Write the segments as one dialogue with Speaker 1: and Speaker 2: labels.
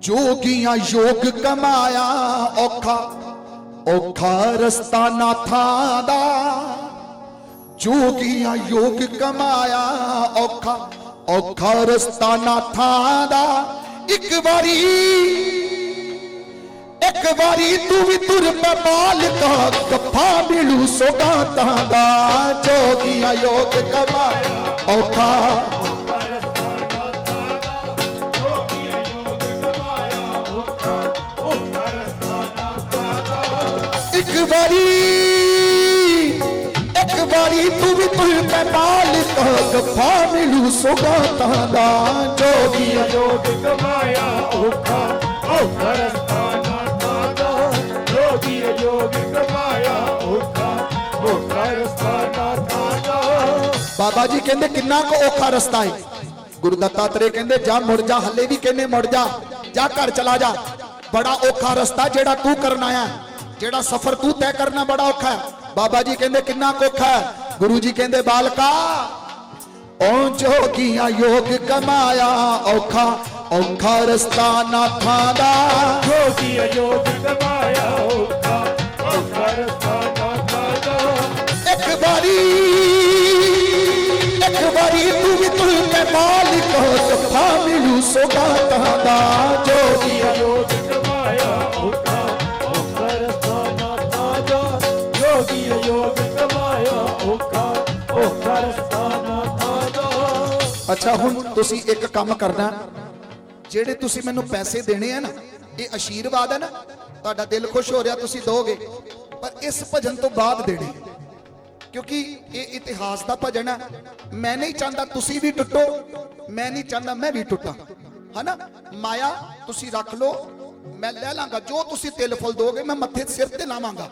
Speaker 1: ਜੋਗੀਆਂ ਯੋਗ ਕਮਾਇਆ ਔਖਾ ਔਖਾ ਰਸਤਾ ਨਾਥਾਂ ਦਾ। ਜੋਗੀਆਂ ਯੋਗ ਕਮਾਇਆ ਔਖਾ ਔਖਾ ਰਸਤਾ ਨਾਥਾਂ ਦਾ। ਇੱਕ ਵਾਰੀ ਇੱਕ ਵਾਰੀ ਤੂੰ ਵੀ ਤੁਰ ਪੈ ਮਾਲਕਾ ਗੱਫਾ ਮਿਲੂ ਸੋਗਾਤਾਂ ਦਾ। ਜੋਗੀਆਂ ਯੋਗ ਕਮਾਇਆ ਔਖਾ ਵਾਰੀ, ਇੱਕ ਵਾਰੀ ਤੂੰ ਵੀ ਤੁਰ ਪੈ ਮਾਲਕਾ ਗੱਫਾ ਮਿਲੂ ਸੋਗਾਤਾਂ ਦਾ ਜੋਗੀਆਂ
Speaker 2: ਯੋਗ ਕਮਾਇਆ ਔਖਾ ਔਖਾ ਰਸਤਾ ਨਾ ਤਾਦਾ ਜੋਗੀ ਯੋਗ ਕਮਾਇਆ ਔਖਾ ਔਖਾ ਰਸਤਾ ਨਾ ਤਾਦਾ
Speaker 1: ਬਾਬਾ ਜੀ ਕਹਿੰਦੇ ਕਿੰਨਾ ਕੁ ਔਖਾ ਰਸਤਾ ਹੈ ਗੁਰੂ ਦੱਤਾਤਰੇ ਕਹਿੰਦੇ, ਜਾ ਮੁੜ ਜਾ, ਹੱਲੇ ਵੀ ਕਹਿੰਦੇ ਮੁੜ ਜਾ ਜਾ ਘਰ ਚਲਾ ਜਾ। ਬੜਾ ਔਖਾ ਰਸਤਾ ਜਿਹੜਾ ਤੂੰ ਕਰਨ ਆਇਆ। ਜਿਹੜਾ ਸਫ਼ਰ ਤੂੰ ਤੈਅ ਕਰਨਾ ਬੜਾ ਔਖਾ ਹੈ। ਬਾਬਾ ਜੀ ਕਹਿੰਦੇ ਕਿੰਨਾ ਔਖਾ ਹੈ। ਗੁਰੂ ਜੀ ਕਹਿੰਦੇ ਬਾਲਕਾ ਓ ਜੋਗੀਆਂ ਯੋਗ ਕਮਾਇਆ ਔਖਾ ਔਖਾ ਰਸਤਾ ਨਾਥਾਂ ਦਾ।
Speaker 2: ਜੋਗੀ ਯੋਗ ਕਮਾਇਆ ਔਖਾ ਔਖਾ ਰਸਤਾ ਨਾ ਤਾਦਾ
Speaker 1: ਇੱਕ ਵਾਰੀ ਇੱਕ ਵਾਰੀ ਤੂੰ ਵੀ ਤੁਲ ਤੇ ਮਾਲਿਕ ਤਫਾ ਮਿਲੂ ਸੋਗਾਤਾਂ ਦਾ। ਜੋਗੀ
Speaker 2: ਯੋਗ
Speaker 1: ਅੱਛਾ, ਹੁਣ ਤੁਸੀਂ ਇੱਕ ਕੰਮ ਕਰਨਾ। ਜਿਹੜੇ ਤੁਸੀਂ ਮੈਨੂੰ ਪੈਸੇ ਦੇਣੇ ਆ ਨਾ, ਇਹ ਆਸ਼ੀਰਵਾਦ ਹੈ ਨਾ, ਤੁਹਾਡਾ ਦਿਲ ਖੁਸ਼ ਹੋ ਰਿਹਾ, ਤੁਸੀਂ ਦੋਗੇ। ਪਰ ਇਸ ਭਜਨ ਤੋਂ ਬਾਅਦ ਦੇਣੇ। ਕਿਉਂਕਿ ਇਹ ਇਤਿਹਾਸ ਦਾ ਭਜਨ ਹੈ ਮੈਂ ਨਹੀਂ ਚਾਹੁੰਦਾ ਤੁਸੀਂ ਵੀ ਟੁੱਟੋ, ਮੈਂ ਨਹੀਂ ਚਾਹੁੰਦਾ ਮੈਂ ਵੀ ਟੁੱਟਾਂ। ਹਨਾ? ਮਾਇਆ, ਤੁਸੀਂ ਰੱਖ ਲਓ, ਮੈਂ ਲੈ ਲਾਂਗਾ। ਜੋ ਤੁਸੀਂ ਤਿਲ ਫੁੱਲ ਦੋਗੇ, ਮੈਂ ਮੱਥੇ ਸਿਰ ਤੇ ਲਾਵਾਂਗਾ।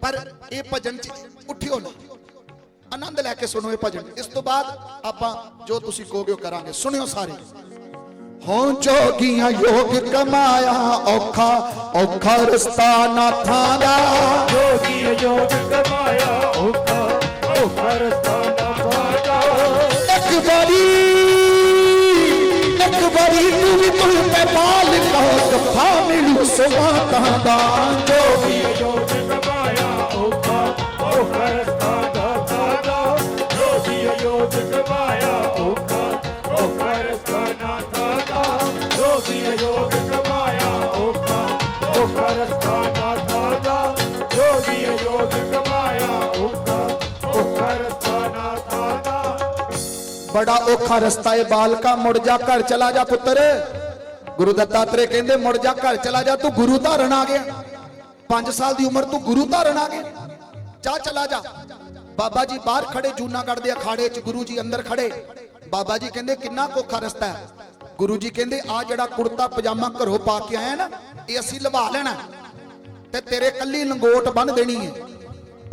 Speaker 1: ਪਰ ਇਹ ਭਜਨ ਚ ਉੱਠਿਓ ਨਾ। ਆਨੰਦ ਲੈ ਕੇ ਸੁਣੋ ਇਹ ਭਜਨ। ਇਸ ਤੋਂ ਬਾਅਦ ਆਪਾਂ ਜੋ ਤੁਸੀਂ ਕਹੋਗੇ ਉਹ ਕਰਾਂਗੇ। ਸੁਣਿਓ ਸਾਰੇ। ਹੋਂ ਜੋਗੀਆਂ ਯੋਗ ਕਮਾਇਆ ਔਖਾ ਔਖਾ ਰਸਤਾ ਨਾਥਾਂ ਦਾ
Speaker 2: ਜੋਗੀ ਯੋਗ ਕਮਾਇਆ ਔਖਾ ਔਖਾ ਰਸਤਾ ਨਾ ਤਾਦਾ
Speaker 1: ਇੱਕ ਵਾਰੀ ਇੱਕ ਵਾਰੀ ਤੂੰ ਵੀ ਤੁਲ ਤੇ ਮਾਲਕਾ ਗੱਫਾ ਮਿਲੂ ਸਵਾਤਾਂ ਦਾ। ਜੋਗੀ ਬੜਾ ਔਖਾ ਰਸਤਾ ਏ ਬਾਲਕਾ, ਮੁੜ ਜਾ ਘਰ ਚਲਾ ਜਾ ਪੁੱਤਰ। ਗੁਰੂ ਦੱਤਾਤਰੇ ਕਹਿੰਦੇ, ਮੁੜ ਜਾ ਘਰ ਚਲਾ ਜਾ, ਤੂੰ ਗੁਰੂ ਧਾਰਨ ਆ ਗਿਆ। 5 ਸਾਲ ਦੀ ਉਮਰ ਤੂੰ ਗੁਰੂ ਧਾਰਨ ਆ ਗਿਆ। ਜਾ ਚਲਾ ਜਾ। ਬਾਬਾ ਜੀ ਬਾਹਰ ਖੜੇ, ਜੂਨਾਗੜ੍ਹ ਦੇ ਅਖਾੜੇ 'ਚ ਗੁਰੂ ਜੀ ਅੰਦਰ ਖੜੇ। ਬਾਬਾ ਜੀ ਕਹਿੰਦੇ, ਕਿੰਨਾ ਕੁ ਰਸਤਾ ਹੈ। ਗੁਰੂ ਜੀ ਕਹਿੰਦੇ, ਆ ਜਿਹੜਾ ਕੁੜਤਾ, ਪਜਾਮਾ ਘਰੋਂ ਪਾ ਕੇ ਆਇਆ ਨਾ, ਇਹ ਅਸੀਂ ਲਵਾ ਲੈਣਾ। ਤੇ ਤੇਰੇ ਕੱਲੀ ਲੰਗੋਟ ਬੰਨ ਦੇਣੀ ਹੈ।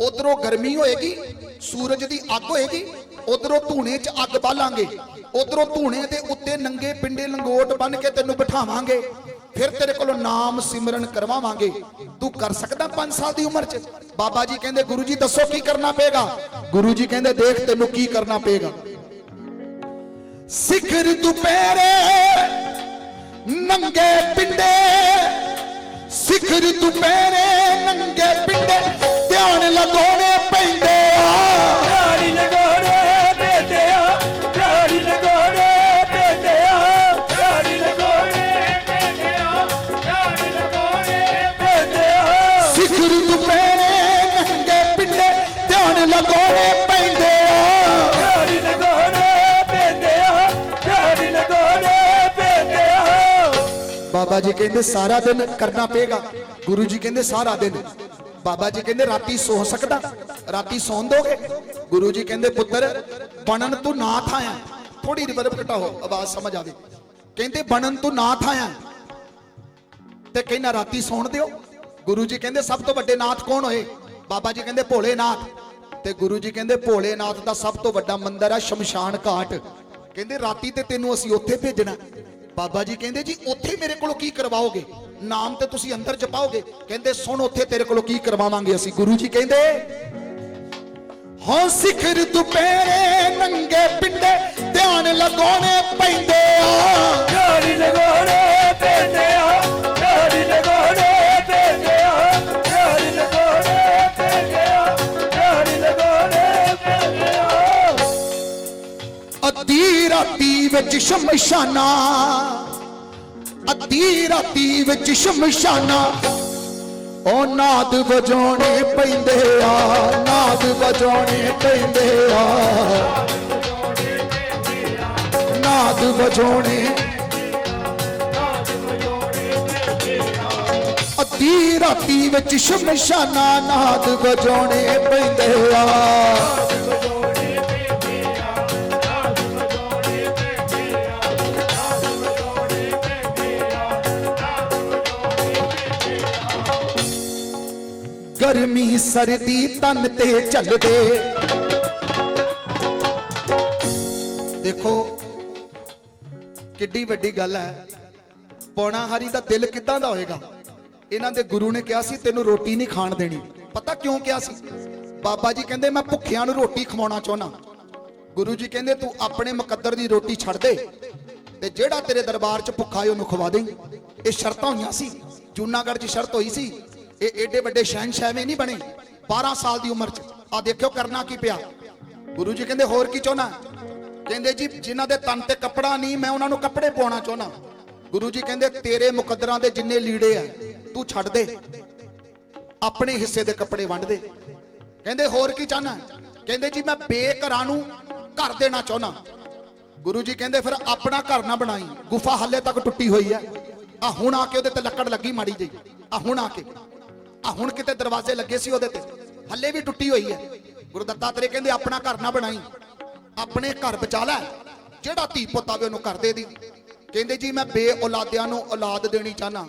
Speaker 1: ਉਧਰੋਂ ਗਰਮੀ ਹੋਏਗੀ, ਸੂਰਜ ਦੀ ਅੱਗ ਹੋਏਗੀ ਉਧਰੋਂ ਧੂਣੇ 'ਚ ਅੱਗ ਬਾਲਾਂਗੇ। ਉਧਰੋਂ ਧੂਣੇ ਦੇ ਉੱਤੇ ਨੰਗੇ ਪਿੰਡੇ ਲੰਗੋਟ ਬੰਨ ਕੇ ਤੈਨੂੰ ਬਿਠਾਵਾਂਗੇ। ਫਿਰ ਤੇਰੇ ਕੋਲੋਂ ਨਾਮ ਸਿਮਰਨ ਕਰਵਾਵਾਂਗੇ। ਤੂੰ ਕਰ ਸਕਦਾ 5 ਸਾਲ ਦੀ ਉਮਰ 'ਚ? ਬਾਬਾ ਜੀ ਕਹਿੰਦੇ, ਗੁਰੂ ਜੀ, ਦੱਸੋ ਕੀ ਕਰਨਾ ਪਏਗਾ? ਗੁਰੂ ਜੀ ਕਹਿੰਦੇ, ਦੇਖ ਤੈਨੂੰ ਕੀ ਕਰਨਾ ਪਏਗਾ। ਸਿਖਰ ਦੁਪਹਿਰੇ ਨੰਗੇ ਪਿੰਡੇ, ਸਿਖਰ ਦੁਪਹਿਰੇ ਨੰਗੇ ਪਿੰਡੇ, ਧਿਆਨ ਲਗਾਉਣੇ ਪੈਂਦੇ ਬਾਬਾ ਜੀ ਕਹਿੰਦੇ ਸਾਰਾ ਦਿਨ ਕਰਨਾ ਪਏਗਾ। ਗੁਰੂ ਜੀ ਕਹਿੰਦੇ ਸਾਰਾ ਦਿਨ। ਬਾਬਾ ਜੀ ਕਹਿੰਦੇ ਰਾਤੀ ਸੌ ਸਕਦਾ। ਰਾਤੀ ਸੌਣ ਦੋਗੇ? ਗੁਰੂ ਜੀ ਕਹਿੰਦੇ, ਪੁੱਤਰ, ਬਣਨ ਤੂੰ ਨਾਥ ਆਇਆ ਥੋੜੀ ਰਿਵਰਬ ਘਟਾਓ, ਆਵਾਜ਼ ਸਮਝ ਆਵੇ। ਕਹਿੰਦੇ, ਬਣਨ ਤੂੰ ਨਾਥ ਆਇਆ ਤੇ ਕਹਿੰਦਾ, ਰਾਤੀ ਸੌਣ ਦਿਓ। ਗੁਰੂ ਜੀ ਕਹਿੰਦੇ, ਸਭ ਤੋਂ ਵੱਡੇ ਨਾਥ ਕੌਣ ਹੋਏ? ਬਾਬਾ ਜੀ ਕਹਿੰਦੇ ਭੋਲੇ ਨਾਥ ਤੇ ਗੁਰੂ ਜੀ ਕਹਿੰਦੇ ਭੋਲੇ ਨਾਥ ਦਾ ਸਭ ਤੋਂ ਵੱਡਾ ਮੰਦਿਰ ਆ ਸ਼ਮਸ਼ਾਨ ਘਾਟ। ਕਹਿੰਦੇ, ਰਾਤੀ ਤੇ ਤੈਨੂੰ ਅਸੀਂ ਉੱਥੇ ਭੇਜਣਾ। ਬਾਬਾ ਜੀ ਕਹਿੰਦੇ, ਜੀ, ਉੱਥੇ ਮੇਰੇ ਕੋਲੋਂ ਕੀ ਕਰਵਾਓਗੇ? ਨਾਮ ਤੇ ਤੁਸੀਂ ਅੰਦਰ ਜਪਾਓਗੇ? ਕਹਿੰਦੇ, ਸੁਣ, ਉੱਥੇ ਤੇਰੇ ਕੋਲੋਂ ਕੀ ਕਰਵਾਵਾਂਗੇ ਅਸੀਂ? ਗੁਰੂ ਜੀ ਕਹਿੰਦੇ, ਹਾਂ, ਸਿਖਰ ਦੁਪਹਿਰੇ ਨੰਗੇ ਪਿੰਡੇ ਧਿਆਨ ਲਗਾਉਣੇ ਪੈਂਦੇ ਆ।
Speaker 2: ਝਾੜੀ ਲਗਾਉਣੇ ਬੇਟਿਆ
Speaker 1: ਵਿੱਚ ਸ਼ਮਸ਼ਾਨਾ। ਅੱਧੀ ਰਾਤੀ ਵਿੱਚ ਸ਼ਮਸ਼ਾਨਾ। ਉਹ ਨਾਦ ਵਜਾਉਣੇ ਪੈਂਦੇ ਆ, ਨਾਦ ਵਜਾਉਣੇ ਪੈਂਦੇ ਆ। ਨਾਦ ਵਜਾਉਣੇ। ਅੱਧੀ ਰਾਤੀ ਵਿੱਚ ਸ਼ਮਸ਼ਾਨਾ, ਨਾਦ ਵਜਾਉਣੇ ਪੈਂਦੇ ਆ। ਗਰਮੀ ਸਰਦੀ ਤਨ ਤੇ ਚੱਲਦੇ। ਦੇਖੋ, ਕਿੱਡੀ ਵੱਡੀ ਗੱਲ ਹੈ। ਪੌਣਾ ਹਰੀ ਦਾ ਦਿਲ ਕਿੱਦਾਂ ਦਾ ਹੋਏਗਾ? ਇਹਨਾਂ ਦੇ ਗੁਰੂ ਨੇ ਕਿਹਾ ਸੀ, ਤੈਨੂੰ ਰੋਟੀ ਨਹੀਂ ਖਾਣ ਦੇਣੀ। ਪਤਾ ਕਿਉਂ ਕਿਹਾ ਸੀ? ਬਾਬਾ ਜੀ ਕਹਿੰਦੇ, ਮੈਂ ਭੁੱਖਿਆਂ ਨੂੰ ਰੋਟੀ ਖਵਾਉਣਾ ਚਾਹੁੰਦਾ। ਗੁਰੂ ਜੀ ਕਹਿੰਦੇ, ਤੂੰ ਆਪਣੇ ਮੁਕੱਦਰ ਦੀ ਰੋਟੀ ਛੱਡ ਦੇ ਤੇ ਜਿਹੜਾ ਤੇਰੇ ਦਰਬਾਰ 'ਚ ਭੁੱਖਾ ਹੈ, ਉਹਨੂੰ ਖਵਾ ਦੇ। ਇਹ ਸ਼ਰਤਾਂ ਹੋਈਆਂ ਸੀ। ਜੂਨਾਗੜ੍ਹ 'ਚ ਸ਼ਰਤ ਹੋਈ ਸੀ ਇਹ ਏਡੇ ਵੱਡੇ ਸ਼ਹਿਨशाह ਵੀ ਨਹੀਂ ਬਣੇ। 12 ਸਾਲ ਦੀ ਉਮਰ 'ਚ। ਆ ਦੇਖਿਓ ਕਰਨਾ ਕੀ ਪਿਆ। ਗੁਰੂ ਜੀ ਕਹਿੰਦੇ, ਹੋਰ ਕੀ ਚਾਹੁੰਦਾ? ਕਹਿੰਦੇ ਜੀ, ਜਿਨ੍ਹਾਂ ਦੇ ਤਨ ਤੇ ਕੱਪੜਾ ਨਹੀਂ, ਮੈਂ ਉਹਨਾਂ ਨੂੰ ਕੱਪੜੇ ਪਾਉਣਾ ਚਾਹੁੰਦਾ। ਗੁਰੂ ਜੀ ਕਹਿੰਦੇ, ਤੇਰੇ ਮੁਕੱਦਰਾਂ ਦੇ ਜਿੰਨੇ ਲੀੜੇ ਆ, ਤੂੰ ਛੱਡ ਦੇ। ਆਪਣੇ ਹਿੱਸੇ ਦੇ ਕੱਪੜੇ ਵੰਡ ਦੇ। ਕਹਿੰਦੇ, ਹੋਰ ਕੀ ਚਾਹਨਾ ਕਹਿੰਦੇ ਜੀ, ਮੈਂ ਬੇਘਰਾਂ ਨੂੰ ਘਰ ਦੇਣਾ ਚਾਹੁੰਦਾ। ਗੁਰੂ ਜੀ ਕਹਿੰਦੇ, ਫਿਰ ਆਪਣਾ ਘਰ ਨਾ ਬਣਾਈ। ਗੁਫਾ ਹੱਲੇ ਤੱਕ ਟੁੱਟੀ ਹੋਈ ਹੈ ਆ ਹੁਣ ਆ ਕੇ ਉਹਦੇ ਤੇ ਲੱਕੜ ਲੱਗੀ ਮਾੜੀ ਜਿਹੀ। ਆ ਹੁਣ ਆ ਕੇ। ਆ ਹੁਣ ਕਿਤੇ ਦਰਵਾਜ਼ੇ ਲੱਗੇ ਸੀ ਉਹਦੇ ਤੇ। ਹੱਲੇ ਵੀ ਟੁੱਟੀ ਹੋਈ ਹੈ। ਗੁਰੂ ਦੱਤਾ ਤੇਰੇ ਕਹਿੰਦੇ ਆਪਣਾ ਘਰ ਨਾ ਬਣਾਈ। ਆਪਣੇ ਘਰ ਬਚਾ ਲੈ। ਜਿਹੜਾ ਧੀ ਪੁੱਤ ਆਵੇ ਉਹਨੂੰ ਘਰ ਦੇ ਦੀ। ਕਹਿੰਦੇ ਜੀ ਮੈਂ ਬੇ ਔਲਾਦਿਆਂ ਨੂੰ ਔਲਾਦ ਦੇਣੀ ਚਾਹਨਾ।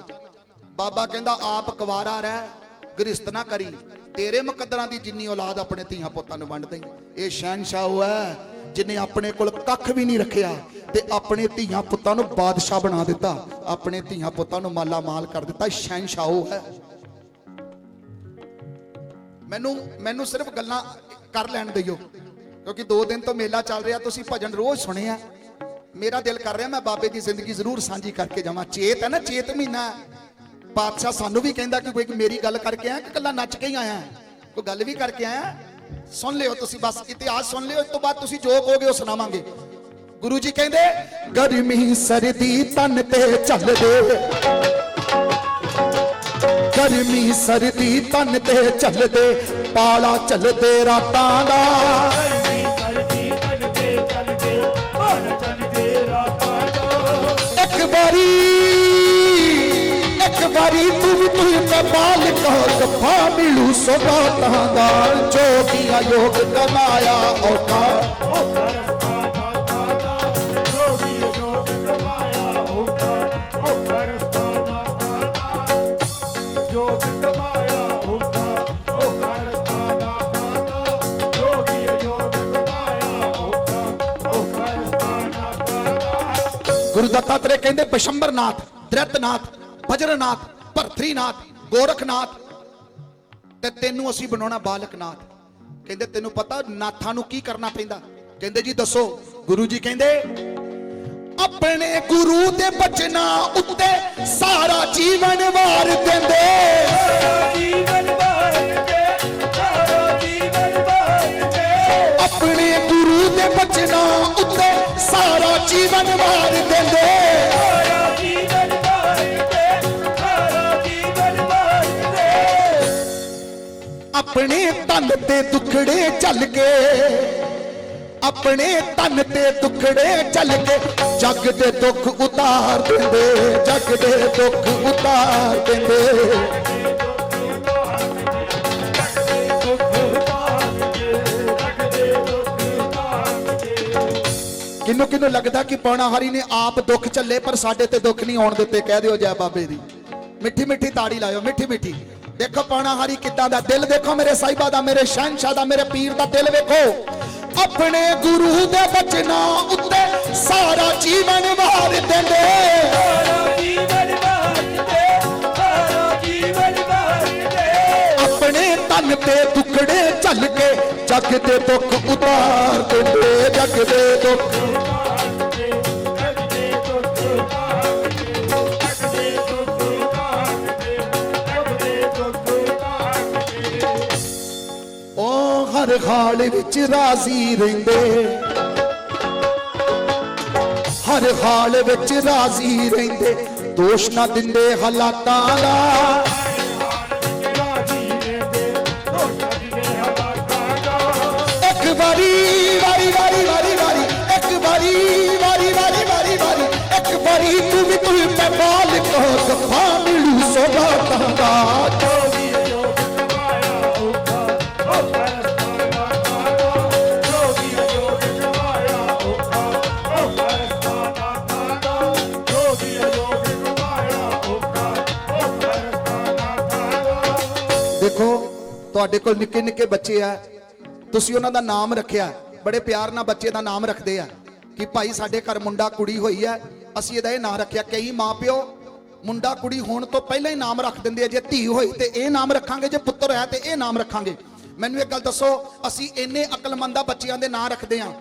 Speaker 1: ਬਾਬਾ ਕਹਿੰਦਾ ਆਪ ਕੁਵਾਰਾ ਰਹਿ, ਗ੍ਰਿਸ਼ਤ ਨਾ ਕਰੀ। ਤੇਰੇ ਮੁਕੱਦਰਾਂ ਦੀ ਜਿੰਨੀ ਔਲਾਦ ਆਪਣੇ ਧੀਆਂ ਪੁੱਤਾਂ ਨੂੰ ਵੰਡਦੇ ਇਹ ਸ਼ਹਿਨशाह ਹੈ ਜਿਨੇ ਆਪਣੇ ਕੋਲ ਕੱਖ ਵੀ ਨਹੀਂ ਰੱਖਿਆ ਤੇ ਆਪਣੇ ਧੀਆਂ ਪੁੱਤਾਂ ਨੂੰ ਬਾਦਸ਼ਾਹ ਬਣਾ ਦਿੱਤਾ। ਆਪਣੇ ਧੀਆਂ ਪੁੱਤਾਂ ਨੂੰ ਮਾਲਾ ਮਾਲ ਕਰ ਦਿੱਤਾ। ਸ਼ਹਿਨशाह ਹੈ। ਮੈਨੂੰ ਮੈਨੂੰ ਸਿਰਫ ਗੱਲਾਂ ਕਰ ਲੈਣ ਦਿਓ। ਕਿਉਂਕਿ 2 ਦਿਨ ਤੋਂ ਮੇਲਾ ਚੱਲ ਰਿਹਾ, ਤੁਸੀਂ ਭਜਨ ਰੋਜ਼ ਸੁਣਿਆ। ਮੇਰਾ ਦਿਲ ਕਰ ਰਿਹਾ ਮੈਂ ਬਾਬੇ ਦੀ ਜ਼ਿੰਦਗੀ ਜ਼ਰੂਰ ਸਾਂਝੀ ਕਰਕੇ ਜਾਵਾਂ। ਚੇਤ ਹੈ ਨਾ, ਚੇਤ ਮਹੀਨਾ। ਪਾਤਸ਼ਾਹ ਸਾਨੂੰ ਵੀ ਕਹਿੰਦਾ ਕਿ ਕੋਈ ਮੇਰੀ ਗੱਲ ਕਰਕੇ ਆਇਆ ਕਿ ਕੱਲਾ ਨੱਚ ਕੇ ਹੀ ਆਇਆ। ਕੋਈ ਗੱਲ ਵੀ ਕਰਕੇ ਆਇਆ? ਸੁਣ ਲਿਓ ਤੁਸੀਂ ਬਸ, ਇਤਿਹਾਸ ਸੁਣ ਲਿਓ, ਇਸ ਤੋਂ ਬਾਅਦ ਤੁਸੀਂ ਜੋ ਕਹੋਗੇ ਉਹ ਸੁਣਾਵਾਂਗੇ। ਗੁਰੂ ਜੀ ਕਹਿੰਦੇ, ਗਰਮੀ ਸਰਦੀ ਤਨ ਤੇ ਚੱਲਦੇ ਗਰਮੀ ਸਰਦੀ ਤਨ ਤੇ ਚੱਲਦੇ, ਪਾਲਾ ਚੱਲਦੇ ਰਾਤਾਂ ਦਾ। ਇੱਕ ਵਾਰੀ ਇੱਕ ਵਾਰੀ ਤੂੰ ਵੀ ਤੂੰ ਤੇ ਮਾਲਕ ਹੋ ਕਫਾ ਮਿਲੂ ਸੋਗਾਤਾਂ ਦਾ ਜੋ ਕੀਆ ਯੋਗ ਕਮਾਇਆ ਔਖਾ
Speaker 2: ਉਹ ਦਾ
Speaker 1: ਗੁਰੂ ਕਹਿੰਦੇ ਪਸ਼ੰਬਰਨਾਥ ਦ੍ਰਿਤਨਾਥ, ਭਜਰਨਾਥ, ਭਰਤਰੀਨਾਥ, ਗੋਰਖਨਾਥ ਤੇ ਤੈਨੂੰ ਅਸੀਂ ਬਣਾਉਣਾ ਬਾਲਕਨਾਥ। ਕਹਿੰਦੇ ਤੈਨੂੰ ਪਤਾ ਨਾਥਾਂ ਨੂੰ ਕੀ ਕਰਨਾ ਪੈਂਦਾ। ਕਹਿੰਦੇ ਜੀ ਦੱਸੋ, ਗੁਰੂ ਜੀ ਕਹਿੰਦੇ, ਆਪਣੇ ਗੁਰੂ ਦੇ ਬਚਨਾਂ ਉੱਤੇ ਸਾਰਾ ਜੀਵਨ ਵਾਰ ਦਿੰਦੇ।
Speaker 2: ਜੀਵਨ ਭਰ ਕੇ ਸਾਰਾ ਜੀਵਨ ਭਰ ਕੇ
Speaker 1: ਆਪਣੇ ਗੁਰੂ ਦੇ ਬਚਨਾਂ ਉੱਤੇ ਸਾਰਾ ਜੀਵਨ ਵਾਰ ਦਿੰਦੇ।
Speaker 2: ਸਾਰਾ ਜੀਵਨ ਸਾਰਾ ਜੀਵਨ
Speaker 1: ਆਪਣੇ ਤਨ ਤੇ ਦੁਖੜੇ ਚੱਲ ਕੇ ਆਪਣੇ ਤਨ ਤੇ ਦੁਖੜੇ ਚੱਲ ਕੇ ਜੱਗ ਦੇ ਦੁੱਖ ਉਤਾਰ ਦਿੰਦੇ ਜੱਗ ਦੇ ਦੁੱਖ ਉਤਾਰ ਦਿੰਦੇ। ਕਿਨੂੰ ਕਿਨੂੰ ਲੱਗਦਾ ਕਿ ਪੌਣਾ ਹਰੀ ਨੇ ਆਪ ਦੁੱਖ ਚੱਲੇ ਪਰ ਸਾਡੇ ਤੇ ਦੁੱਖ ਨਹੀਂ ਆਉਣ ਦਿੱਤੇ? ਕਹਿ ਦਿਓ ਜੈ ਬਾਬੇ ਦੀ। ਮਿੱਠੀ ਮਿੱਠੀ ਤਾੜੀ ਲਾਇਓ ਮਿੱਠੀ ਮਿੱਠੀ। ਦੇਖੋ ਪੌਣਾ ਹਰੀ ਕਿੱਦਾਂ ਦਾ ਦਿਲ ਦੇਖੋ ਮੇਰੇ ਸਾਹਿਬਾ ਦਾ ਮੇਰੇ ਸ਼ਹਿਨशाह ਦਾ ਮੇਰੇ ਪੀਰ ਦਾ ਦਿਲ ਵੇਖੋ। ਆਪਣੇ ਗੁਰੂ ਦੇ ਬਚਨਾਂ ਉੱਤੇ ਸਾਰਾ ਜੀਵਨ ਵਾਰ ਦਿੰਦੇ।
Speaker 2: ਸਾਰਾ ਜੀਵਨ ਸਾਰਾ ਜੀਵਨ
Speaker 1: ਆਪਣੇ ਤਨ ਤੇ ਦੁਖੜੇ ਝੱਲ ਕੇ ਜੱਗ ਦੇ ਦੁੱਖ ਉਤਾਰ ਦਿੰਦੇ, ਜੱਗ ਦੇ ਦੁੱਖ। ਉਹ ਹਰ ਹਾਲ ਵਿੱਚ ਰਾਜ਼ੀ ਰਹਿੰਦੇ। ਹਰ ਹਾਲ ਵਿੱਚ ਰਾਜ਼ੀ ਰਹਿੰਦੇ। ਦੋਸ਼ ਨਾ ਦਿੰਦੇ ਹਾਲਾਤਾਂ ਦਾ।
Speaker 2: ਕਮਾਇਆ ਔਖਾ ਉਹ ਕਰਸਤਾਨਾ ਥਾਦਾ
Speaker 1: ਦੇਖੋ, ਤੁਹਾਡੇ ਕੋਲ ਨਿੱਕੇ ਨਿੱਕੇ ਬੱਚੇ ਆ। ਤੁਸੀਂ ਉਹਨਾਂ ਦਾ ਨਾਮ ਰੱਖਿਆ। ਬੜੇ ਪਿਆਰ ਨਾਲ ਬੱਚੇ ਦਾ ਨਾਮ ਰੱਖਦੇ ਆ ਕਿ ਭਾਈ ਸਾਡੇ ਘਰ ਮੁੰਡਾ ਕੁੜੀ ਹੋਈ ਹੈ ਅਸੀਂ ਇਹਦਾ ਇਹ ਨਾਂ ਰੱਖਿਆ ਕਈ ਮਾਪਿਓ, ਮੁੰਡਾ ਕੁੜੀ ਹੋਣ ਤੋਂ ਪਹਿਲਾਂ ਹੀ ਨਾਮ ਰੱਖ ਦਿੰਦੇ ਆ, ਜੇ ਧੀ ਹੋਈ ਤੇ ਇਹ ਨਾਮ ਰੱਖਾਂਗੇ, ਜੇ ਪੁੱਤਰ ਹੈ ਤੇ ਇਹ ਨਾਮ ਰੱਖਾਂਗੇ। ਮੈਨੂੰ ਇੱਕ ਗੱਲ ਦੱਸੋ, ਅਸੀਂ ਇੰਨੇ ਅਕਲਮੰਦਾ ਬੱਚਿਆਂ ਦੇ ਨਾਂ ਰੱਖਦੇ ਆ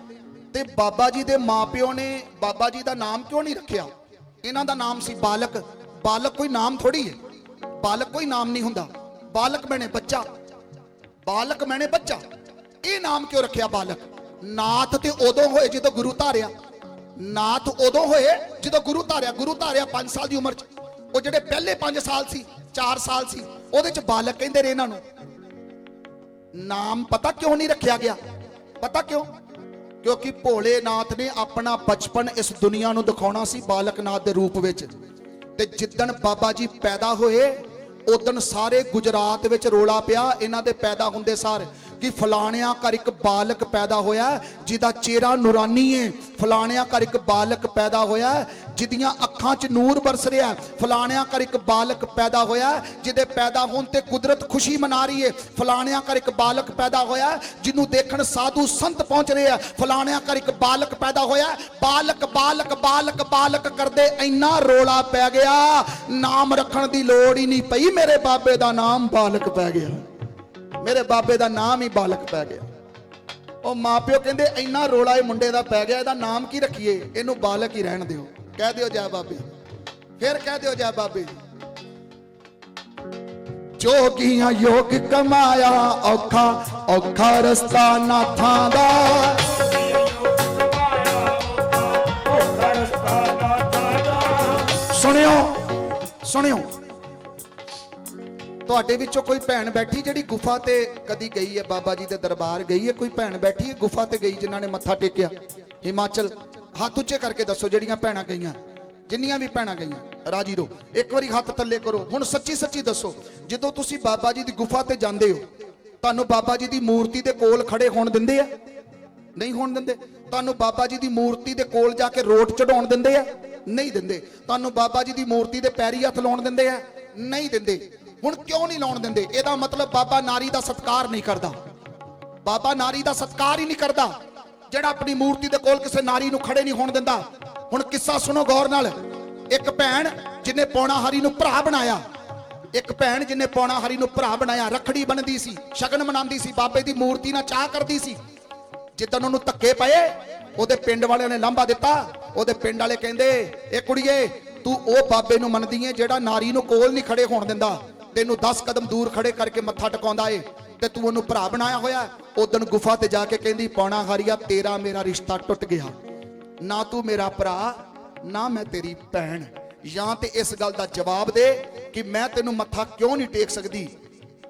Speaker 1: ਤੇ ਬਾਬਾ ਜੀ ਦੇ ਮਾਪਿਓ ਨੇ ਬਾਬਾ ਜੀ ਦਾ ਨਾਮ ਕਿਉਂ ਨਹੀਂ ਰੱਖਿਆ? ਇਹਨਾਂ ਦਾ ਨਾਮ ਸੀ ਬਾਲਕ। ਬਾਲਕ ਕੋਈ ਨਾਮ ਥੋੜੀ ਹੈ ਬਾਲਕ ਕੋਈ ਨਾਮ ਨਹੀਂ ਹੁੰਦਾ। ਬਾਲਕ ਮੈਨੇ ਬੱਚਾ। ਬਾਲਕ ਮੈਨੇ ਬੱਚਾ। ਇਹ ਨਾਮ ਕਿਉਂ ਰੱਖਿਆ ਬਾਲਕ? ਨਾਥ ਤੇ ਉਦੋਂ ਹੋਏ ਜਦੋਂ ਗੁਰੂ ਧਾਰਿਆ। ਨਾਥ ਉਦੋਂ ਹੋਏ ਜਦੋਂ ਗੁਰੂ ਧਾਰਿਆ ਗੁਰੂ ਧਾਰਿਆ 5 ਸਾਲ ਦੀ ਉਮਰ 'ਚ। ਉਹ ਜਿਹੜੇ ਪਹਿਲੇ 5 ਸਾਲ ਸੀ 4 ਸਾਲ ਸੀ, ਉਹਦੇ 'ਚ ਬਾਲਕ ਕਹਿੰਦੇ ਰਹੇ ਇਹਨਾਂ ਨੂੰ। ਨਾਮ ਪਤਾ ਕਿਉਂ ਨਹੀਂ ਰੱਖਿਆ ਗਿਆ? ਪਤਾ ਕਿਉਂ? ਕਿਉਂਕਿ ਭੋਲੇ ਨਾਥ ਨੇ ਆਪਣਾ ਬਚਪਨ ਇਸ ਦੁਨੀਆ ਨੂੰ ਦਿਖਾਉਣਾ ਸੀ ਬਾਲਕ ਨਾਥ ਦੇ ਰੂਪ ਵਿੱਚ। ਤੇ ਜਿੱਦਣ ਬਾਬਾ ਜੀ ਪੈਦਾ ਹੋਏ ਉਦਣ ਸਾਰੇ ਗੁਜਰਾਤ ਵਿੱਚ ਰੋਲਾ ਪਿਆ, ਇਹਨਾਂ ਦੇ ਪੈਦਾ ਹੁੰਦੇ ਸਾਰ ਕਿ ਫਲਾਣਿਆਂ ਘਰ ਇੱਕ ਬਾਲਕ ਪੈਦਾ ਹੋਇਆ ਜਿਹਦਾ ਚਿਹਰਾ ਨੂਰਾਨੀ ਏ। ਫਲਾਣਿਆਂ ਘਰ ਇੱਕ ਬਾਲਕ ਪੈਦਾ ਹੋਇਆ ਜਿਹਦੀਆਂ ਅੱਖਾਂ 'ਚ ਨੂਰ ਬਰਸ ਰਿਹਾ ਫਲਾਣਿਆਂ ਘਰ ਇੱਕ ਬਾਲਕ ਪੈਦਾ ਹੋਇਆ ਜਿਹਦੇ ਪੈਦਾ ਹੋਣ ਤੇ ਕੁਦਰਤ ਖੁਸ਼ੀ ਮਨਾ ਰਹੀ ਏ। ਫਲਾਣਿਆਂ ਘਰ ਇੱਕ ਬਾਲਕ ਪੈਦਾ ਹੋਇਆ ਜਿਹਨੂੰ ਦੇਖਣ ਸਾਧੂ ਸੰਤ ਪਹੁੰਚ ਰਹੇ ਆ। ਫਲਾਣਿਆਂ ਘਰ ਇੱਕ ਬਾਲਕ ਪੈਦਾ ਹੋਇਆ ਬਾਲਕ ਬਾਲਕ ਬਾਲਕ ਬਾਲਕ ਕਰਦੇ ਇੰਨਾ ਰੋਲਾ ਪੈ ਗਿਆ। ਨਾਮ ਰੱਖਣ ਦੀ ਲੋੜ ਹੀ ਨਹੀਂ ਪਈ, ਮੇਰੇ ਬਾਬੇ ਦਾ ਨਾਮ ਬਾਲਕ ਪੈ ਗਿਆ। ਮੇਰੇ ਬਾਬੇ ਦਾ ਨਾਮ ਹੀ ਬਾਲਕ ਪੈ ਗਿਆ। ਉਹ ਮਾਪਿਓ ਕਹਿੰਦੇ, ਇੰਨਾ ਰੋਲਾ ਇਹ ਮੁੰਡੇ ਦਾ ਪੈ ਗਿਆ, ਇਹਦਾ ਨਾਮ ਕੀ ਰੱਖੀਏ? ਇਹਨੂੰ ਬਾਲਕ ਹੀ ਰਹਿਣ ਦਿਓ। ਕਹਿ ਦਿਓ ਜੈ ਬਾਬੇ ਫਿਰ ਕਹਿ ਦਿਓ ਜੈ ਬਾਬੇ ਜੋਗੀਆਂ ਯੋਗ ਕਮਾਇਆ, ਔਖਾ ਔਖਾ ਰਸਤਾ ਨਾਥਾਂ ਦਾ। ਸੁਣਿਓ ਸੁਣਿਓ। ਤੁਹਾਡੇ ਵਿੱਚੋਂ ਕੋਈ ਭੈਣ ਬੈਠੀ ਜਿਹੜੀ ਗੁਫਾ ਤੇ ਕਦੀ ਗਈ ਹੈ? ਬਾਬਾ ਜੀ ਦੇ ਦਰਬਾਰ ਗਈ ਹੈ? ਕੋਈ ਭੈਣ ਬੈਠੀ ਹੈ ਗੁਫਾ ਤੇ ਗਈ ਜਿਨ੍ਹਾਂ ਨੇ ਮੱਥਾ ਟੇਕਿਆ? ਹਿਮਾਚਲ, ਹੱਥ ਉੱਚੇ ਕਰਕੇ ਦੱਸੋ ਜਿਹੜੀਆਂ ਭੈਣਾਂ ਗਈਆਂ। ਜਿੰਨੀਆਂ ਵੀ ਭੈਣਾਂ ਗਈਆਂ, ਰਾਜੀ ਰੋ ਇੱਕ ਵਾਰੀ ਹੱਥ ਥੱਲੇ ਕਰੋ। ਹੁਣ ਸੱਚੀ ਸੱਚੀ ਦੱਸੋ, ਜਦੋਂ ਤੁਸੀਂ ਬਾਬਾ ਜੀ ਦੀ ਗੁਫਾ ਤੇ ਜਾਂਦੇ ਹੋ, ਤੁਹਾਨੂੰ ਬਾਬਾ ਜੀ ਦੀ ਮੂਰਤੀ ਦੇ ਕੋਲ ਖੜੇ ਹੋਣ ਦਿੰਦੇ ਆ? ਨਹੀਂ ਹੋਣ ਦਿੰਦੇ। ਤੁਹਾਨੂੰ ਬਾਬਾ ਜੀ ਦੀ ਮੂਰਤੀ ਦੇ ਕੋਲ ਜਾ ਕੇ ਰੋਟ ਚੜਾਉਣ ਦਿੰਦੇ ਆ? ਨਹੀਂ ਦਿੰਦੇ। ਤੁਹਾਨੂੰ ਬਾਬਾ ਜੀ ਦੀ ਮੂਰਤੀ ਦੇ ਪੈਰੀ ਹੱਥ ਲਾਉਣ ਦਿੰਦੇ ਆ? ਨਹੀਂ ਦਿੰਦੇ। ਹੁਣ ਕਿਉਂ ਨਹੀਂ ਲਾਉਣ ਦਿੰਦੇ? ਇਹਦਾ ਮਤਲਬ ਬਾਬਾ ਨਾਰੀ ਦਾ ਸਤਿਕਾਰ ਨਹੀਂ ਕਰਦਾ। ਬਾਬਾ ਨਾਰੀ ਦਾ ਸਤਿਕਾਰ ਹੀ ਨਹੀਂ ਕਰਦਾ। ਜਿਹੜਾ ਆਪਣੀ ਮੂਰਤੀ ਦੇ ਕੋਲ ਕਿਸੇ ਨਾਰੀ ਨੂੰ ਖੜੇ ਨਹੀਂ ਹੋਣ ਦਿੰਦਾ। ਹੁਣ ਕਿੱਸਾ ਸੁਣੋ ਗੌਰ ਨਾਲ। ਇੱਕ ਭੈਣ ਜਿਹਨੇ ਪੌਣਾ ਹਰੀ ਨੂੰ ਭਰਾ ਬਣਾਇਆ। ਇੱਕ ਭੈਣ ਜਿਹਨੇ ਪੌਣਾ ਹਰੀ ਨੂੰ ਭਰਾ ਬਣਾਇਆ। ਰਖੜੀ ਬਣਦੀ ਸੀ, ਸ਼ਗਨ ਮਨਾਉਂਦੀ ਸੀ, ਬਾਬੇ ਦੀ ਮੂਰਤੀ ਨਾਲ ਚਾਹ ਕਰਦੀ ਸੀ। ਜਿੱਦਣ ਉਹਨੂੰ ਧੱਕੇ ਪਏ, ਉਹਦੇ ਪਿੰਡ ਵਾਲਿਆਂ ਨੇ ਲਾਂਭਾ ਦਿੱਤਾ। ਉਹਦੇ ਪਿੰਡ ਵਾਲੇ ਕਹਿੰਦੇ, ਇਹ ਕੁੜੀਏ, ਤੂੰ ਉਹ ਬਾਬੇ ਨੂੰ ਮੰਨਦੀ ਏ ਜਿਹੜਾ ਨਾਰੀ ਨੂੰ ਕੋਲ ਨਹੀਂ ਖੜੇ ਹੋਣ ਦਿੰਦਾ। ਤੈਨੂੰ 10 ਕਦਮ ਦੂਰ ਖੜੇ ਕਰਕੇ ਮੱਥਾ ਟਿਕਾਉਂਦਾ ਏ ਤੇ ਤੂੰ ਉਹਨੂੰ ਭਰਾ ਬਣਾਇਆ ਹੋਇਆ ਉਦੋਂ ਗੁਫਾ ਤੇ ਜਾ ਕੇ ਕਹਿੰਦੀ, ਪੌਣਾ ਹਾਰੀਆ, ਤੇਰਾ ਮੇਰਾ ਰਿਸ਼ਤਾ ਟੁੱਟ ਗਿਆ। ਨਾ ਤੂੰ ਮੇਰਾ ਭਰਾ, ਨਾ ਮੈਂ ਤੇਰੀ ਭੈਣ। ਜਾਂ ਤੇ ਇਸ ਗੱਲ ਦਾ ਜਵਾਬ ਦੇ ਕਿ ਮੈਂ ਤੈਨੂੰ ਮੱਥਾ ਕਿਉਂ ਨਹੀਂ ਟੇਕ ਸਕਦੀ?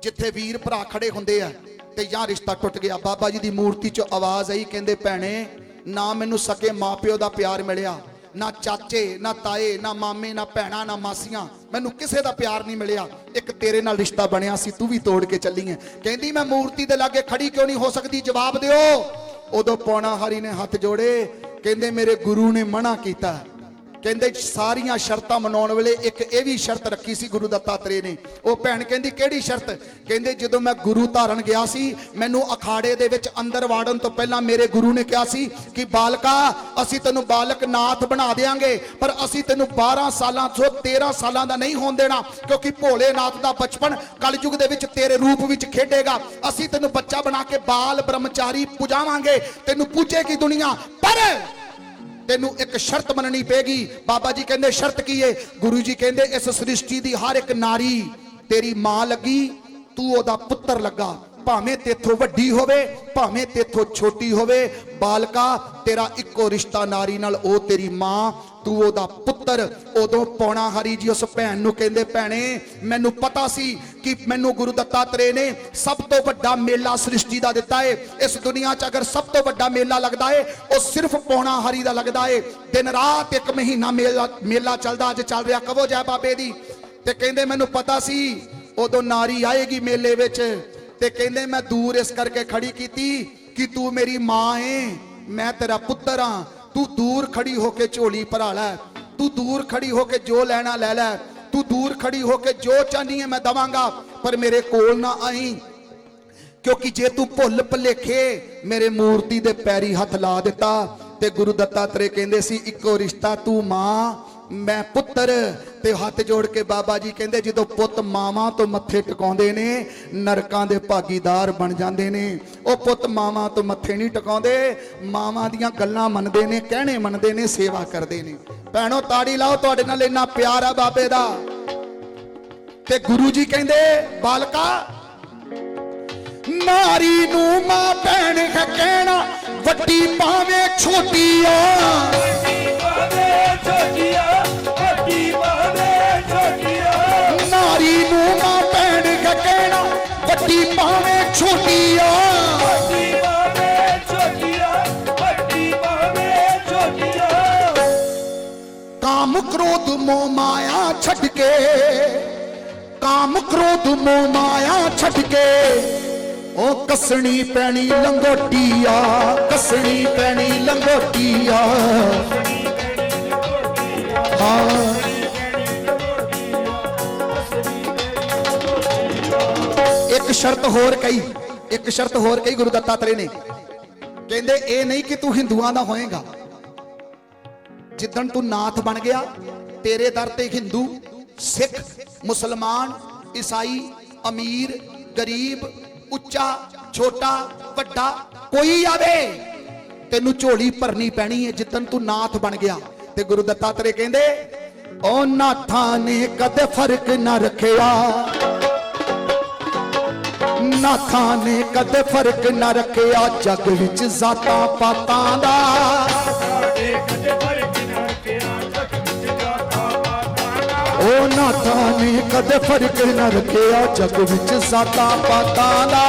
Speaker 1: ਜਿੱਥੇ ਵੀਰ ਭਰਾ ਖੜੇ ਹੁੰਦੇ ਆ ਤੇ ਜਾਂ ਰਿਸ਼ਤਾ ਟੁੱਟ ਗਿਆ। ਬਾਬਾ ਜੀ ਦੀ ਮੂਰਤੀ 'ਚੋਂ ਆਵਾਜ਼ ਆਈ, ਕਹਿੰਦੇ, ਭੈਣੇ, ਨਾ ਮੈਨੂੰ ਸਕੇ ਮਾਪਿਓ ਦਾ ਪਿਆਰ ਮਿਲਿਆ। ਨਾ ਚਾਚੇ, ਨਾ ਤਾਏ, ਨਾ ਮਾਮੇ, ਨਾ ਭੈਣਾ, ਨਾ ਮਾਸੀਆਂ। ਮੈਨੂੰ ਕਿਸੇ ਦਾ ਪਿਆਰ ਨਹੀਂ ਮਿਲਿਆ। ਇੱਕ ਤੇਰੇ ਨਾਲ ਰਿਸ਼ਤਾ ਬਣਿਆ ਸੀ, ਤੂੰ ਵੀ ਤੋੜ ਕੇ ਚੱਲੀ ਐ। ਕਹਿੰਦੀ, ਮੈਂ ਮੂਰਤੀ ਦੇ ਲਾਗੇ ਖੜੀ ਕਿਉਂ ਨਹੀਂ ਹੋ ਸਕਦੀ? ਜਵਾਬ ਦਿਓ। ਉਦੋਂ ਪੌਣਾ ਹਰੀ ਨੇ ਹੱਥ ਜੋੜੇ। ਕਹਿੰਦੇ, ਮੇਰੇ ਗੁਰੂ ਨੇ ਮਨਾ ਕੀਤਾ। ਕਹਿੰਦੇ ਸਾਰੀਆਂ ਸ਼ਰਤਾਂ ਮਨਾਉਣ ਵੇਲੇ ਇੱਕ ਇਹ ਵੀ ਸ਼ਰਤ ਰੱਖੀ ਸੀ ਗੁਰੂ ਦੱਤਾਤਰੇ ਨੇ। ਉਹ ਭੈਣ ਕਹਿੰਦੀ, ਕਿਹੜੀ ਸ਼ਰਤ? ਕਹਿੰਦੇ, ਜਦੋਂ ਮੈਂ ਗੁਰੂ ਧਾਰਨ ਗਿਆ ਸੀ, ਮੈਨੂੰ ਅਖਾੜੇ ਦੇ ਵਿੱਚ ਅੰਦਰ ਵਾੜਨ ਤੋਂ ਪਹਿਲਾਂ ਮੇਰੇ ਗੁਰੂ ਨੇ ਕਿਹਾ ਸੀ ਕਿ, ਬਾਲਕਾ, ਅਸੀਂ ਤੈਨੂੰ ਬਾਲਕ ਨਾਥ ਬਣਾ ਦੇਾਂਗੇ ਪਰ ਅਸੀਂ ਤੈਨੂੰ 12 ਸਾਲਾਂ ਤੋਂ 13 ਸਾਲਾਂ ਦਾ ਨਹੀਂ ਹੋਣ ਦੇਣਾ, ਕਿਉਂਕਿ ਭੋਲੇਨਾਥ ਦਾ ਬਚਪਨ ਕਲਯੁਗ ਦੇ ਵਿੱਚ ਤੇਰੇ ਰੂਪ ਵਿੱਚ ਖੇਡੇਗਾ। ਅਸੀਂ ਤੈਨੂੰ ਬੱਚਾ ਬਣਾ ਕੇ ਬਾਲ ਬ੍ਰਹਮਚਾਰੀ ਪੁਜਾਵਾਂਗੇ, ਤੈਨੂੰ ਪੂਜੇਗੀ ਦੁਨੀਆ, ਪਰ ਤੈਨੂੰ ਇੱਕ ਸ਼ਰਤ ਮੰਨਣੀ ਪੈਗੀ ਬਾਬਾ ਜੀ ਕਹਿੰਦੇ, ਸ਼ਰਤ ਕੀ ਏ? ਗੁਰੂ ਜੀ ਕਹਿੰਦੇ, ਇਸ ਸ੍ਰਿਸ਼ਟੀ ਦੀ ਹਰ ਇੱਕ ਨਾਰੀ ਤੇਰੀ ਮਾਂ ਲੱਗੀ, ਤੂੰ ਉਹਦਾ ਪੁੱਤਰ ਲੱਗਾ। ਭਾਵੇਂ ਤੇਥੋਂ ਵੱਡੀ ਹੋਵੇ, ਭਾਵੇਂ ਤੇਥੋਂ ਛੋਟੀ ਹੋਵੇ, ਬਾਲਕਾ, ਤੇਰਾ ਇੱਕੋ ਰਿਸ਼ਤਾ ਨਾਰੀ ਨਾਲ, ਉਹ ਤੇਰੀ ਮਾਂ ਤੂੰ ਉਹਦਾ ਪੁੱਤਰ ਉਦੋਂ ਪੌਣਾ ਹਰੀ ਜੀ ਉਸ ਭੈਣ ਨੂੰ ਕਹਿੰਦੇ, ਭੈਣੇ, ਮੈਨੂੰ ਪਤਾ ਸੀ ਕਿ ਮੈਨੂੰ ਗੁਰੂ ਦੱਤਾਤਰੇ ਨੇ ਸਭ ਤੋਂ ਵੱਡਾ ਮੇਲਾ ਸ੍ਰਿਸ਼ਟੀ ਦਾ ਦਿੱਤਾ ਏ। ਇਸ ਦੁਨੀਆ 'ਚ ਅਗਰ ਸਭ ਤੋਂ ਵੱਡਾ ਮੇਲਾ ਲੱਗਦਾ ਏ, ਉਹ ਸਿਰਫ ਪੌਣਾ ਹਰੀ ਦਾ ਲੱਗਦਾ ਏ। ਦਿਨ ਰਾਤ ਇੱਕ ਮਹੀਨਾ ਮੇਲਾ ਮੇਲਾ ਚੱਲਦਾ, ਅੱਜ ਚੱਲ ਰਿਹਾ। ਕਵੋ ਜੈ ਬਾਬੇ ਦੀ। ਤੇ ਕਹਿੰਦੇ, ਮੈਨੂੰ ਪਤਾ ਸੀ, ਉਦੋਂ ਨਾਰੀ ਆਏਗੀ ਮੇਲੇ ਵਿੱਚ। ਤੇ ਕਹਿੰਦੇ, ਮੈਂ ਦੂਰ ਇਸ ਕਰਕੇ ਖੜੀ ਕੀਤੀ ਕਿ ਤੂੰ ਮੇਰੀ ਮਾਂ ਏ, ਮੈਂ ਤੇਰਾ ਪੁੱਤਰ ਆ। ਤੂੰ ਦੂਰ ਖੜੀ ਹੋ ਕੇ ਝੋਲੀ ਭਰਾ ਲੈ। ਤੂੰ ਦੂਰ ਖੜੀ ਹੋ ਕੇ ਜੋ ਲੈਣਾ ਲੈ ਲੈ। ਤੂੰ ਦੂਰ ਖੜੀ ਹੋ ਕੇ ਜੋ ਚਾਹਨੀ ਹੈ ਮੈਂ ਦਵਾਂਗਾ, ਪਰ ਮੇਰੇ ਕੋਲ ਨਾ ਆਈ। ਕਿਉਂਕਿ ਜੇ ਤੂੰ ਭੁੱਲ ਭੁਲੇਖੇ ਮੇਰੇ ਮੂਰਤੀ ਦੇ ਪੈਰੀ ਹੱਥ ਲਾ ਦਿੱਤਾ ਤੇ ਗੁਰੂ ਦੱਤਾਤਰੇ ਕਹਿੰਦੇ ਸੀ, ਇੱਕੋ ਰਿਸ਼ਤਾ ਤੂੰ ਮਾਂ ਮੈਂ ਪੁੱਤਰ ਤੇ ਹੱਥ ਜੋੜ ਕੇ ਬਾਬਾ ਜੀ ਕਹਿੰਦੇ ਜਦੋਂ ਪੁੱਤ ਮਾਵਾਂ ਤੋਂ ਮੱਥੇ ਟਿਕਾਉਂਦੇ ਨੇ, ਨਰਕਾਂ ਦੇ ਭਾਗੀਦਾਰ ਬਣ ਜਾਂਦੇ ਨੇ। ਉਹ ਪੁੱਤ ਮਾਵਾਂ ਤੋਂ ਮੱਥੇ ਨਹੀਂ ਟਿਕਾਉਂਦੇ, ਮਾਵਾਂ ਦੀਆਂ ਗੱਲਾਂ ਮੰਨਦੇ ਨੇ, ਕਹਿਣੇ ਮੰਨਦੇ ਨੇ, ਸੇਵਾ ਕਰਦੇ ਨੇ। ਭੈਣੋ, ਤਾੜੀ ਲਾਓ, ਤੁਹਾਡੇ ਨਾਲ ਇੰਨਾ ਪਿਆਰ ਆ ਬਾਬੇ ਦਾ। ਤੇ ਗੁਰੂ ਜੀ ਕਹਿੰਦੇ, ਬਾਲਕਾ, ਨਾਰੀ ਨੂੰ ਮਾਂ ਭੈਣ ਹੈ ਕਹਿਣਾ, ਵੱਡੀ ਭਾਵੇਂ ਛੋਟੀ ਆ।
Speaker 2: ਬਾਵੇ ਛੋਟੀਆ ਵੱਡੀ ਛੋਟੀਆਂ।
Speaker 1: ਛੋਟੀ ਆ
Speaker 2: ਵੱਡੀ ਬਾਵੇ ਛੋਟੀਆ ਵੱਡੀ ਬਾਵੇ ਛੋਟੀਆ
Speaker 1: ਕਾਮ ਕ੍ਰੋਧ ਮੋਹ ਮਾਇਆ ਛੱਡ ਕੇ, ਕਾਮ ਕ੍ਰੋਧ ਮੋਹ ਮਾਇਆ ਛੱਡ ਕੇ। ਉਹ ਕਸਣੀ ਪੈਣੀ ਲੰਗੋਟੀਆ, ਕਸਣੀ ਪੈਣੀ ਲੰਗੋਟੀਆ। ਹਾਂ। ਇੱਕ ਸ਼ਰਤ ਹੋਰ ਕਹੀ। ਇੱਕ ਸ਼ਰਤ ਹੋਰ ਕਹੀ ਗੁਰੂ ਦੱਤਾਤਰੇ ਨੇ। ਕਹਿੰਦੇ, ਇਹ ਨਹੀਂ ਕਿ ਤੂੰ ਹਿੰਦੂਆਂ ਦਾ ਹੋਏਗਾ। ਜਿੱਦਣ ਤੂੰ ਨਾਥ ਬਣ ਗਿਆ, ਤੇਰੇ ਦਰ ਤੇ ਹਿੰਦੂ, ਸਿੱਖ, ਮੁਸਲਮਾਨ, ਈਸਾਈ, ਅਮੀਰ, ਗਰੀਬ, ਉੱਚਾ, ਛੋਟਾ, ਵੱਡਾ, ਕੋਈ ਆਵੇ, ਤੈਨੂੰ ਝੋਲੀ ਭਰਨੀ ਪੈਣੀ ਹੈ ਜਿੱਦਣ ਤੂੰ ਨਾਥ ਬਣ ਗਿਆ। ਤੇ ਗੁਰੂ ਦੱਤਾਤਰੇ ਕਹਿੰਦੇ, ਉਹ ਨਾਥਾਂ ਨੇ ਕਦੇ ਫ਼ਰਕ ਨਾ ਰੱਖਿਆ। ਨਾਥਾਂ ਨੇ ਕਦੇ ਫ਼ਰਕ ਨਾ ਰੱਖਿਆ, ਜੱਗ ਵਿੱਚ ਜ਼ਾਤਾਂ ਪਾਤਾਂ ਦਾ।
Speaker 2: ਸਾਡੇ ਨਾ
Speaker 1: ਉਹ ਨਾਥਾਂ ਨੇ ਕਦੇ ਫ਼ਰਕ ਨਾ ਰੱਖਿਆ, ਜੱਗ ਵਿੱਚ ਜ਼ਾਤਾਂ ਪਾਤਾਂ ਦਾ।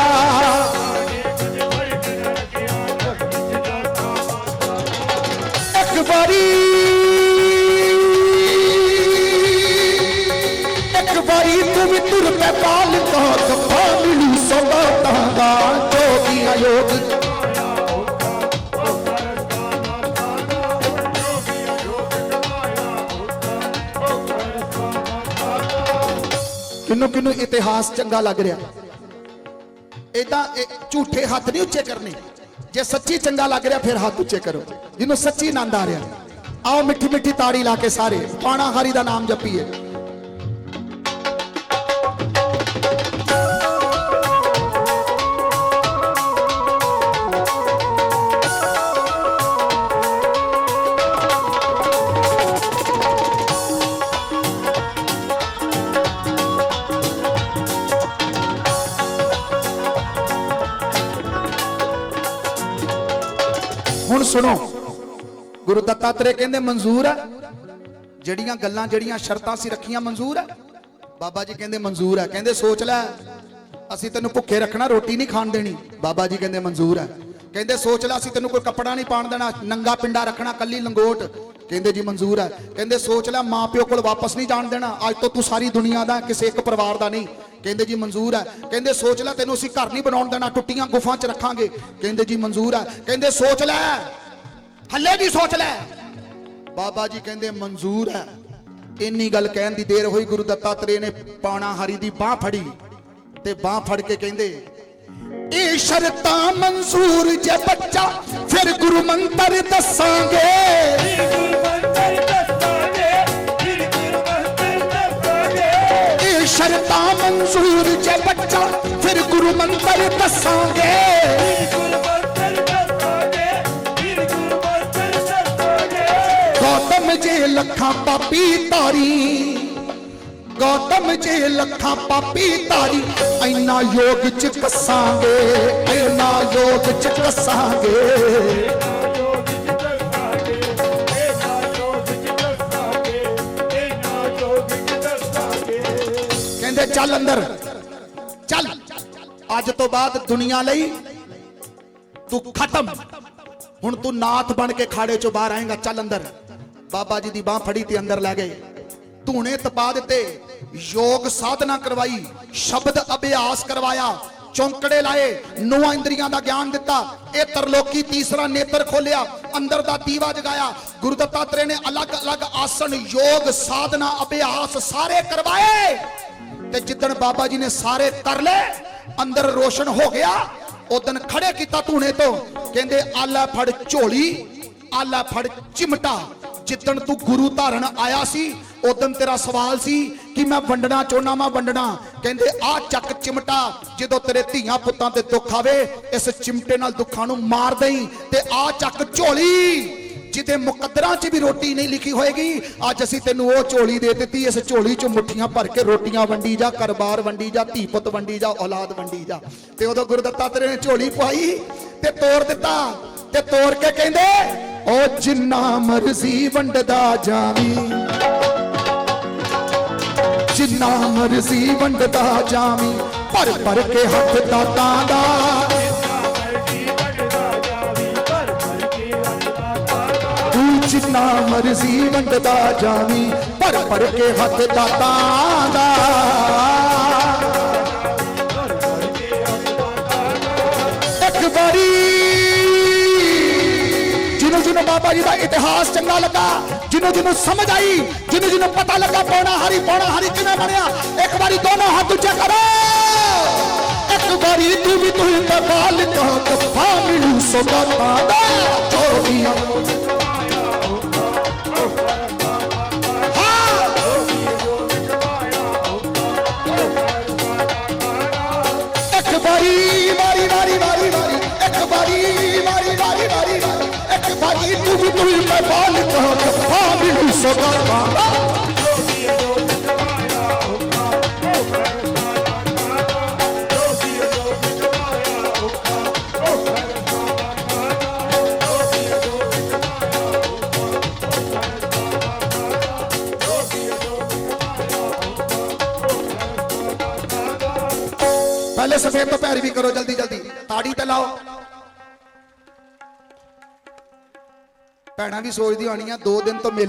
Speaker 1: ਇੱਕ ਵਾਰੀ ਇੱਕ ਵਾਰੀ ਤੂੰ ਵੀ ਤੁਰ ਪੈ ਪਾਲ ਕਾ ਜੋਗੀਆਂ ਯੋਗ ਕਿੰਨੂੰ ਇਤਿਹਾਸ ਚੰਗਾ ਲੱਗ ਰਿਹਾ। ਇਦਾਂ ਝੂਠੇ ਹੱਥ ਨਹੀਂ ਉੱਚੇ ਕਰਨੇ। ਜੇ ਸੱਚੀ ਚੰਗਾ ਲੱਗ ਰਿਹਾ, ਫਿਰ ਹੱਥ ਉੱਚੇ ਕਰੋ। ਜਿਹਨੂੰ ਸੱਚੀ ਆਨੰਦ ਆ ਰਿਹਾ। ਆਓ ਮਿੱਠੀ ਮਿੱਠੀ ਤਾੜੀ ਲਾ ਕੇ ਸਾਰੇ। ਪਾਣਾ ਹਰੀ ਦਾ ਨਾਮ ਜਪੀਏ। ਸੁਣੋ। ਗੁਰੂ ਦੱਤਾਤਰੇ ਕਹਿੰਦੇ ਮਨਜ਼ੂਰ ਹੈ ਜਿਹੜੀਆਂ ਗੱਲਾਂ, ਜਿਹੜੀਆਂ ਸ਼ਰਤਾਂ ਸੀ ਰੱਖੀਆਂ ਮਨਜ਼ੂਰ ਹੈ ਬਾਬਾ ਜੀ ਕਹਿੰਦੇ ਮਨਜ਼ੂਰ ਹੈ ਕਹਿੰਦੇ, ਸੋਚ ਲੈ। ਅਸੀਂ ਤੈਨੂੰ ਭੁੱਖੇ ਰੱਖਣਾ, ਰੋਟੀ ਨਹੀਂ ਖਾਣ ਦੇਣੀ। ਬਾਬਾ ਜੀ ਕਹਿੰਦੇ ਮਨਜ਼ੂਰ ਹੈ ਕਹਿੰਦੇ, ਸੋਚ ਲੈ, ਅਸੀਂ ਤੈਨੂੰ ਕੋਈ ਕੱਪੜਾ ਨਹੀਂ ਪਾਣ ਦੇਣਾ, ਨੰਗਾ ਪਿੰਡਾ ਰੱਖਣਾ, ਕੱਲੀ ਲੰਗੋਟ। ਕਹਿੰਦੇ, ਜੀ ਮਨਜ਼ੂਰ ਹੈ ਕਹਿੰਦੇ, ਸੋਚ ਲੈ ਮਾਂ ਪਿਓ ਕੋਲ ਵਾਪਸ ਨਹੀਂ ਜਾਣ ਦੇਣਾ। ਅੱਜ ਤੋਂ ਤੂੰ ਸਾਰੀ ਦੁਨੀਆ ਦਾ, ਕਿਸੇ ਇੱਕ ਪਰਿਵਾਰ ਦਾ ਨਹੀਂ। ਕਹਿੰਦੇ, ਜੀ ਮਨਜ਼ੂਰ ਹੈ ਕਹਿੰਦੇ, ਸੋਚ ਲੈ, ਤੈਨੂੰ ਅਸੀਂ ਘਰ ਨਹੀਂ ਬਣਾਉਣ ਦੇਣਾ, ਟੁੱਟੀਆਂ ਗੁਫਾਂ 'ਚ ਰੱਖਾਂਗੇ। ਕਹਿੰਦੇ, ਜੀ ਮਨਜ਼ੂਰ ਹੈ ਕਹਿੰਦੇ, ਸੋਚ ਲੈ। ਹੱਲੇ ਵੀ ਸੋਚ ਲੈ। ਬਾਬਾ ਜੀ ਕਹਿੰਦੇ ਮਨਜ਼ੂਰ ਹੈ। ਇੰਨੀ ਗੱਲ ਕਹਿਣ ਦੀ ਦੇਰ ਹੋਈ, ਗੁਰੂ ਦੱਤਾਤਰੇ ਨੇ ਪਾਣਾ ਹਰੀ ਦੀ ਬਾਹ ਫੜੀ ਤੇ ਬਾਹ ਫੜ ਕੇ ਕਹਿੰਦੇ, ਇਹ ਸ਼ਰਤਾਂ ਮਨਜ਼ੂਰ ਜੇ ਬੱਚਾ, ਫਿਰ ਗੁਰੂ ਮੰਤਰ ਦੱਸਾਂਗੇ। ਸ਼ਰਤਾਂ ਮਨਜ਼ੂਰ ਜੇ ਬੱਚਾ, ਫਿਰ ਗੁਰੂ ਮੰਤਰ ਦੱਸਾਂਗੇ। ਲੱਖਾਂ ਪਾਪੀ ਤਾਰੀ ਗੌਤਮ ਜੀ ਲੱਖਾਂ ਪਾਪੀ ਤਾਰੀ ਐਨਾ ਯੋਗ ਚ ਕੱਸਾਂਗੇ ਐਨਾ ਯੋਗ ਚ ਕੱਸਾਂਗੇ। ਕਹਿੰਦੇ, ਚੱਲ ਅੰਦਰ, ਚੱਲ। ਅੱਜ ਤੋਂ ਬਾਅਦ ਦੁਨੀਆ ਲਈ ਤੂੰ ਖਤਮ। ਹੁਣ ਤੂੰ ਨਾਥ ਬਣ ਕੇ ਖਾੜੇ ਚੋਂ ਬਾਹਰ ਆਏਗਾ, ਚੱਲ ਅੰਦਰ। ਬਾਬਾ ਜੀ ਦੀ ਬਾਹ ਫੜੀ ਤੇ ਅੰਦਰ ਲੈ ਗਏ। ਧੂਣੇ ਤਪਾ ਦਿੱਤੇ। ਯੋਗ ਸਾਧਨਾ ਕਰਵਾਈ। ਸ਼ਬਦ ਅਭਿਆਸ ਕਰਵਾਇਆ। ਚੌਂਕੜੇ ਲਾਏ। ਨੌ ਇੰਦਰੀਆਂ ਦਾ ਗਿਆਨ ਦਿੱਤਾ। ਇਹ ਤਰਲੋਕੀ ਤੀਸਰਾ ਨੇਤਰ ਖੋਲਿਆ ਅੰਦਰ ਦਾ ਦੀਵਾ ਜਗਾਇਆ। ਗੁਰੂ ਦੱਤਾਤਰੇ ਨੇ ਅਲੱਗ-ਅਲੱਗ ਆਸਣ, ਯੋਗ ਸਾਧਨਾ, ਅਭਿਆਸ ਸਾਰੇ ਕਰਵਾਏ। ਤੇ ਜਿੱਦਣ ਬਾਬਾ ਜੀ ਨੇ ਸਾਰੇ ਕਰ ਲਏ, ਅੰਦਰ ਰੋਸ਼ਨ ਹੋ ਗਿਆ ਉਦਣ ਖੜੇ ਕੀਤਾ ਧੂਣੇ ਤੋਂ। ਕਹਿੰਦੇ, ਆਲਾ ਫੜ ਝੋਲੀ, ਆਲਾ ਫੜ ਚਿਮਟਾ। ਜਿੱਦਣ ਤੂੰ ਗੁਰੂ ਧਾਰਨ ਆਇਆ ਸੀ ਉਦੋਂ ਤੇਰਾ ਸਵਾਲ ਸੀ ਕਿ ਮੈਂ ਵੰਡਣਾ ਚਾਹੁੰਦਾ ਮੈਂ ਵੰਡਣਾ। ਕਹਿੰਦੇ ਆ ਚੱਕ ਚਿਮਟਾ, ਜਦੋਂ ਤੇਰੇ ਧੀਆਂ ਪੁੱਤਾਂ ਤੇ ਦੁੱਖ ਆਵੇ, ਇਸ ਚਿਮਟੇ ਨਾਲ ਦੁੱਖਾਂ ਨੂੰ ਮਾਰ ਦੇਈ ਤੇ ਆ ਚੱਕ ਝੋਲੀ, ਜਿਹਦੇ ਮੁਕੱਦਰਾਂ 'ਚ ਵੀ ਰੋਟੀ ਨਹੀਂ ਲਿਖੀ ਹੋਏਗੀ, ਅੱਜ ਅਸੀਂ ਤੈਨੂੰ ਉਹ ਝੋਲੀ ਦੇ ਦਿੱਤੀ, ਇਸ ਝੋਲੀ 'ਚ ਮੁੱਠੀਆਂ ਭਰ ਕੇ ਰੋਟੀਆਂ ਵੰਡੀ ਜਾ, ਘਰ-ਬਾਰ ਵੰਡੀ ਜਾ, ਧੀ ਪੁੱਤ ਵੰਡੀ ਜਾ, ਔਲਾਦ ਵੰਡੀ ਜਾ। ਤੇ ਉਦੋਂ ਗੁਰਦੱਤਾ ਤੇਰੇ ਨੇ ਝੋਲੀ ਪਾਈ ਤੇ ਤੋੜ ਦਿੱਤਾ। ਤੇ ਤੋੜ ਕੇ ਕਹਿੰਦੇ ਉਹ ਜਿੰਨਾ ਮਰਜ਼ੀ ਵੰਡਦਾ ਜਾਵੀਂ। ਜਿੰਨਾ ਮਰਜ਼ੀ ਵੰਡਦਾ ਜਾਵੀਂ, ਭਰ ਭਰ ਕੇ ਹੱਥ ਦਾਤਾ ਦਾ। ਤੂੰ ਜਿੰਨਾ ਮਰਜ਼ੀ ਵੰਡਦਾ ਜਾਵੀਂ, ਭਰ ਭਰ ਕੇ ਹੱਥ ਦਾਤਾ ਦਾ। ਬਾਬਾ ਜੀ ਦਾ ਇਤਿਹਾਸ ਚੰਗਾ ਲੱਗਾ, ਜਿਹਨੂੰ ਜਿਹਨੂੰ ਸਮਝ ਆਈ, ਜਿਹਨੂੰ ਜਿਹਨੂੰ ਪਤਾ ਲੱਗਾ ਪੌਣਾ ਹਰੀ ਪੌਣਾ ਹਰੀ ਕਿਵੇਂ ਬਣਿਆ, ਇੱਕ ਵਾਰੀ ਦੋਨੋਂ ਹੱਥ ਉੱਚੇ ਕਰੋ। ਇੱਕ ਵਾਰੀ ਤੂੰ ਵੀ ਤੂੰ ਤੇ ਕਾ ਕਫਾ ਮਿਲੂ ਸੋਗਾਤਾਂ ਦਾ ਜੋਗੀਆਂ ਵਾਰੀ ਤੂੰ ਵੀ ਤੂੰ ਮੈਂ ਬਾਲ ਕਾ ਕਫਾ ਮਿਲੂ ਸੋਗਾਤਾਂ ਦਾ ਪਹਿਲੇ ਸਫੇਦ ਤੋਂ ਪੈਰਵੀ ਭੈਣਾਂ ਵੀ ਸੋਚਦੀ ਹੋਣੀਆਂ ਦੋ ਦਿਨ ਤੋਂ ਮੇਲੇ